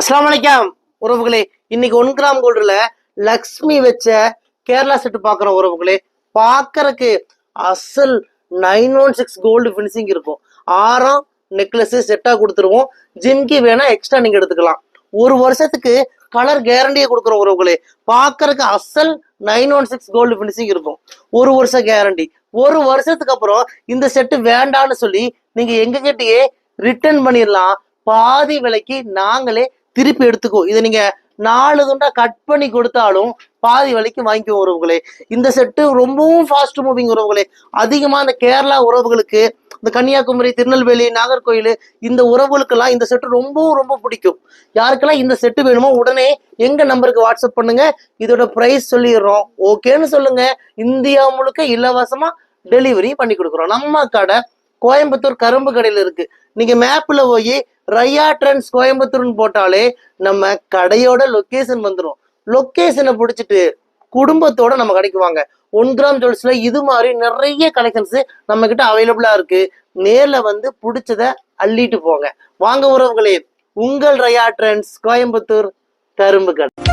அஸ்லாம் வலைக்கம் உறவுகளே. இன்னைக்கு ஒன் கிராம் கோல்டுல லக்ஷ்மி வச்ச கேரளா செட்டு பாக்குற உறவுகளே பாக்குறதுக்கு அசல் nine one six gold finishing இருக்கும். ஆறாம் நெக்லஸ் செட்டா கொடுத்துருவோம். ஜிம்கி வேணா எக்ஸ்ட்ரா நீங்க எடுத்துக்கலாம். ஒரு வருஷத்துக்கு கலர் கேரண்டியை கொடுக்குற உறவுகளே பாக்குறதுக்கு அசல் nine one six gold finishing இருக்கும். ஒரு வருஷம் கேரண்டி ஒரு வருஷத்துக்கு அப்புறம் இந்த செட்டு வேண்டான்னு சொல்லி நீங்க எங்க கிட்டயே ரிட்டர்ன் பண்ணிடலாம் பாதி விலைக்கு நாங்களே திருப்பி எடுத்துக்கும் இதை நீங்க நாலு துண்டா கட் பண்ணி கொடுத்தாலும் பாதி வலிக்கு வாங்கிக்கும் உறவுகளே. இந்த செட்டு ரொம்பவும் ஃபாஸ்ட் மூவிங் உறவுகளே. அதிகமா இந்த கேரளா உறவுகளுக்கு இந்த கன்னியாகுமரி திருநெல்வேலி நாகர்கோயில் இந்த உறவுகளுக்கெல்லாம் இந்த செட்டு ரொம்பவும் ரொம்ப பிடிக்கும். யாருக்கெல்லாம் இந்த செட்டு வேணுமோ உடனே எங்க நம்பருக்கு வாட்ஸ்அப் பண்ணுங்க. இதோட பிரைஸ் சொல்லிடுறோம். ஓகேன்னு சொல்லுங்க. இந்தியா முழுக்க இலவசமா டெலிவரி பண்ணி கொடுக்குறோம். நம்ம கடை கோயம்புத்தூர் கரும்பு கடையில் இருக்கு. நீங்க மேப்ல போய் ரையா ட்ரெண்ட்ஸ் கோயம்புத்தூர்னு போட்டாலே நம்ம கடையோட லொக்கேஷன் வந்துடும் லொக்கேஷனை பிடிச்சிட்டு குடும்பத்தோட நம்ம கடைக்கு வாங்க. ஒன் கிராம் ஜுவல்ஸ்ல இது மாதிரி நிறைய கலெக்ஷன்ஸ் நம்ம கிட்ட அவைலபிளா இருக்கு. நேர்ல வந்து பிடிச்சத அள்ளிட்டு போங்க. வாங்க உறவுகளே உங்கள் ரயா ட்ரெண்ட்ஸ் கோயம்புத்தூர் கரும்பு கடை